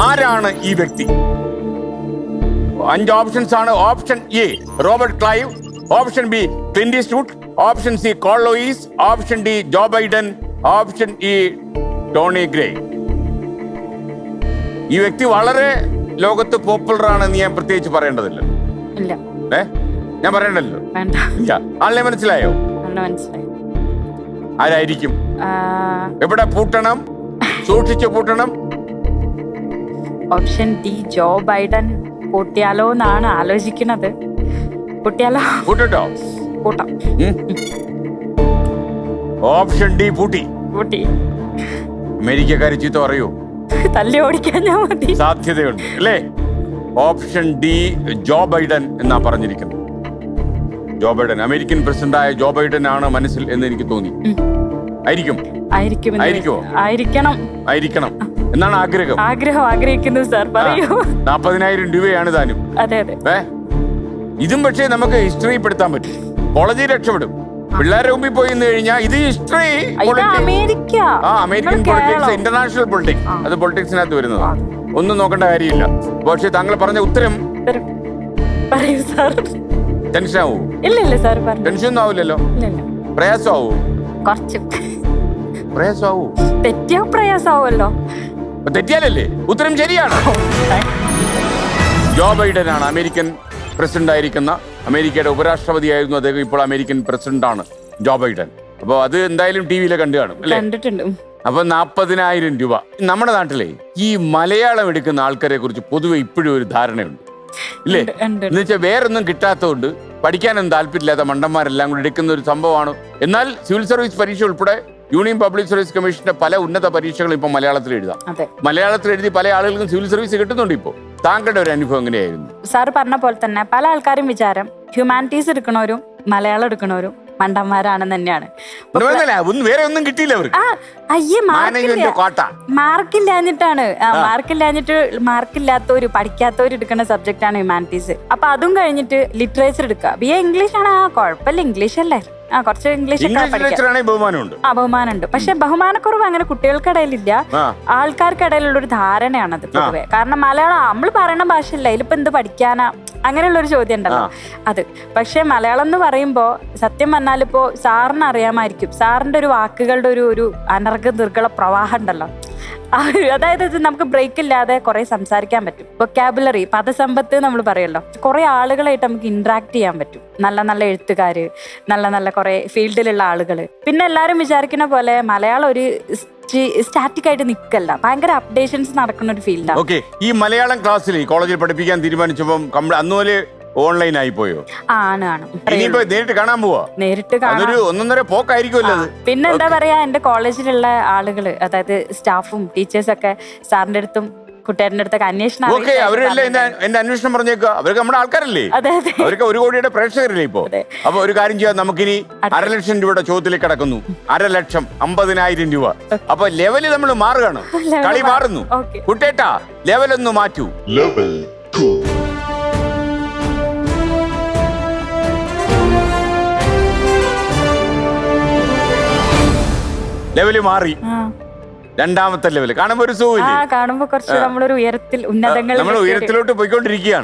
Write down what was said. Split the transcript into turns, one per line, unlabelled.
ആരാണ് ഈ വ്യക്തി? അഞ്ച് ഓപ്ഷൻസ് ആണ്. Option A Robert Clive option B ക്ലിൻഡി സ്റ്റൂട്ട് option C കോളോയിസ് option D Joe Biden option E Tony Grey ഈ വ്യക്തി വളരെ ലോകത്ത് പോപ്പുലർ എന്ന് ഞാൻ പ്രത്യേകിച്ച് പറയേണ്ടതില്ല. ഏ? ഞാൻ പറയണ്ടല്ലോ ആളിനെ മനസ്സിലായോ? ആരായിരിക്കും? എവിടെ പൂട്ടണം? സൂക്ഷിച്ചു പൂട്ടണം?
ഓപ്ഷൻ ഡി ജോ ബൈഡൻ കൂട്ടിയാലോ എന്നാണ് ആലോചിക്കുന്നത്. കൂട്ടിയാലോ?
പൂട്ടിട്ടോ
കൂട്ടാം.
ഓപ്ഷൻ ഡി പൂട്ടി.
പൂട്ടി.
അമേരിക്കക്കാർ ചീത്ത പറയൂ.
തല്ലി ഓടിക്കാൻ ഞാൻ മതി.
സാധ്യതയുണ്ട്. അല്ലേ? ഓപ്ഷൻ ഡി ജോ ബൈഡൻ എന്നാ പറഞ്ഞിരിക്കുന്നത് ജോ ബൈഡൻ. അമേരിക്കൻ പ്രസിഡന്റായ ജോ ബൈഡൻ ആണ് മനസ്സിൽ എന്ന് എനിക്ക് തോന്നി. ആയിരിക്കും.
ആയിരിക്കും
ആയിരിക്കുമോ?
ആയിരിക്കണം.
ആയിരിക്കണം. എന്നാണ് ആഗ്രഹം?
ആഗ്രഹം ആഗ്രഹിക്കുന്നു സാർ. പറയൂ.
നാപ്പതിനായിരം രൂപയാണ് താനും
അതെ അതെ.
ഏ? ഇതും പക്ഷേ നമുക്ക് ഹിസ്റ്ററിപ്പെടുത്താൻ പറ്റും. കോളേജിൽ രക്ഷപ്പെടും. പിള്ളേരുടെ മുമ്പിൽ പോയി നിന്ന് കഴിഞ്ഞാൽ ഇത് ഹിസ്റ്ററി
അമേരിക്ക.
ആ അമേരിക്കൻ പൊളിറ്റിക്സ് ഇന്റർനാഷണൽ പൊളിറ്റിക്സ് അത് പൊളിറ്റിക്സിനകത്ത് വരുന്നത്. ഒന്നും നോക്കേണ്ട കാര്യമില്ല. പക്ഷേ താങ്കൾ പറഞ്ഞ ഉത്തരം
തരും. പറയൂ സാർ.
ടെൻഷൻ ആവൂ
ഇല്ല ഇല്ല സാർ
ടെൻഷൻ ഒന്നും ആവില്ലല്ലോ.
ഇല്ല
പ്രയാസമാവൂ?
കുറച്ച്.
പ്രയാസമാവൂ?
തെറ്റിയോ പ്രയാസമാവുമല്ലോ
അപ്പൊ തെറ്റിയാലല്ലേ? ഉത്തരം ശരിയാണ്. ജോ ബൈഡൻ ആണ് അമേരിക്കൻ പ്രസിഡന്റ് ആയിരിക്കുന്ന അമേരിക്കയുടെ ഉപരാഷ്ട്രപതിയായിരുന്നു അദ്ദേഹം ഇപ്പോൾ അമേരിക്കൻ പ്രസിഡന്റ് ആണ് ജോ ബൈഡൻ. അപ്പോൾ അത് എന്തായാലും ടി വിയിലെ കണ്ടു കാണും അല്ലേ?
കണ്ടിട്ടുണ്ട്.
അപ്പൊ നാപ്പതിനായിരം രൂപ. നമ്മുടെ നാട്ടിലെ ഈ മലയാളം എടുക്കുന്ന ആൾക്കാരെ കുറിച്ച് പൊതുവെ ഇപ്പോഴും ഒരു ധാരണയുണ്ട് ഇല്ലേ. എന്ന് വെച്ചാൽ വേറൊന്നും കിട്ടാത്തതുകൊണ്ട് പഠിക്കാനൊന്നും താല്പര്യമില്ലാത്ത മണ്ടന്മാരെല്ലാം കൂടി എടുക്കുന്ന ഒരു സംഭവമാണ്. എന്നാൽ സിവിൽ സർവീസ് പരീക്ഷ ഉൾപ്പെടെ യൂണിയൻ പബ്ലിക് സർവീസ് കമ്മീഷന്റെ പല ഉന്നത പരീക്ഷകളും ഇപ്പൊ മലയാളത്തിൽ എഴുതാം. മലയാളത്തിൽ എഴുതി പല ആളുകൾക്കും സിവിൽ സർവീസ് കിട്ടുന്നുണ്ട് ഇപ്പോൾ താങ്കളുടെ ഒരു അനുഭവം എങ്ങനെയായിരുന്നു?
സാർ പറഞ്ഞ പോലെ തന്നെ പല ആൾക്കാരും വിചാരം ഹ്യൂമാനിറ്റീസ് എടുക്കണവരും മലയാളം എടുക്കണവരും മണ്ടന്മാരാണെന്ന് തന്നെയാണ്.
വേറെ ഒന്നും കിട്ടിയില്ല
അയ്യേ മാർക്കില്ലാഞ്ഞിട്ടാണ്. മാർക്കില്ലാഞ്ഞിട്ട് മാർക്കില്ലാത്തവര് പഠിക്കാത്തവര് എടുക്കുന്ന സബ്ജക്റ്റ് ആണ് ഹ്യൂമാനിറ്റീസ് അപ്പൊ അതും കഴിഞ്ഞിട്ട് ലിറ്ററേച്ചർ എടുക്കുക. ബി എ ഇംഗ്ലീഷ് ആണ്. ആ കുഴപ്പമില്ല. ഇംഗ്ലീഷ് അല്ലേ? ആ കുറച്ച് ഇംഗ്ലീഷ്
ഇംഗ്ലീഷ് ലെക്ചറാണെങ്കിൽ ബഹുമാനമുണ്ട്.
ആ ബഹുമാനമുണ്ട്. പക്ഷെ ബഹുമാനക്കുറവ് അങ്ങനെ കുട്ടികൾക്കിടയിലില്ല. ആൾക്കാർക്കിടയിലുള്ള ഒരു ധാരണയാണത് പൊതുവെ. കാരണം മലയാളം നമ്മൾ പറയുന്ന ഭാഷയല്ല. ഇതിലിപ്പോ എന്ത് പഠിക്കാനാ? അങ്ങനെയുള്ള ഒരു ചോദ്യം ഉണ്ടല്ലോ അത്. പക്ഷെ മലയാളം എന്ന് പറയുമ്പോ സത്യം പറഞ്ഞാൽ ഇപ്പോ സാറിന് അറിയാമായിരിക്കും. സാറിന്റെ ഒരു വാക്കുകളുടെ ഒരു ഒരു അനർഘ ദീർഘ പ്രവാഹം ഉണ്ടല്ലോ. അതായത് ഇത് നമുക്ക് ബ്രേക്ക് ഇല്ലാതെ കുറെ സംസാരിക്കാൻ പറ്റും. വൊക്കാബുലറി പദസമ്പത്ത് നമ്മൾ പറയുമല്ലോ. കുറെ ആളുകളായിട്ട് നമുക്ക് ഇന്ററാക്ട് ചെയ്യാൻ പറ്റും. നല്ല നല്ല എഴുത്തുകാര് നല്ല നല്ല കുറെ ഫീൽഡിലുള്ള ആളുകൾ പിന്നെ എല്ലാവരും വിചാരിക്കുന്ന പോലെ മലയാളം ഒരു സ്റ്റാറ്റിക് ആയിട്ട് നിൽക്കല്ല. ഭയങ്കര അപ്ഡേഷൻസ് നടക്കുന്ന ഒരു ഫീൽഡാണ്
ഈ മലയാളം ക്ലാസ്സിൽ കോളേജിൽ പഠിപ്പിക്കാൻ തീരുമാനിച്ചപ്പോൾ ഓൺലൈൻ ആയി പോയോ
ആണ് ആണ്.
ഇനിയിപ്പോ നേരിട്ട് കാണാൻ പോവാ?
നേരിട്ട് കാണാൻ
അതൊരു ഒന്നൊന്നര പോക്കായിരിക്കുമല്ലോ അത്.
പിന്നെ എന്താ പറയാ എന്റെ കോളേജിലുള്ള ആളുകൾ അതായത് സ്റ്റാഫും ടീച്ചേഴ്സ് ഒക്കെ സാറിന്റെ അടുത്തും കുട്ടികളുടെ അടുത്തൊക്കെ അന്വേഷണം
ഓക്കെ അവരെല്ലാം എന്റെ എന്റെ അന്വേഷണം പറഞ്ഞേക്കുക. അവർക്ക് നമ്മുടെ ആൾക്കാരല്ലേ?
അതെ അതെ.
അവർക്ക് ഒരു കോടിയുടെ പ്രേക്ഷകരില്ലേ ഇപ്പോ. അപ്പൊ ഒരു കാര്യം ചെയ്യാം നമുക്കിനി അര ലക്ഷം രൂപയുടെ ചോദ്യത്തിൽ കിടക്കുന്നു. അര ലക്ഷം അമ്പതിനായിരം രൂപ. അപ്പൊ ലെവൽ നമ്മൾ മാറുകയാണ്. കളി
മാറും.
മാറുന്നു.
Okay.
കുട്ടേട്ടാ ലെവലൊന്ന് മാറ്റൂ.
Level 2.
ലെവൽ മാറി. രണ്ടാമത്തെ ലെവൽ കാണുമ്പോ ഒരു സുഖമില്ലേ?
കാണുമ്പോ കുറച്ച് നമ്മളൊരു ഉയരത്തിൽ ഉന്നതങ്ങൾ
നമ്മൾ ഉയരത്തിലോട്ട് പോയിക്കൊണ്ടിരിക്കുകയാണ്.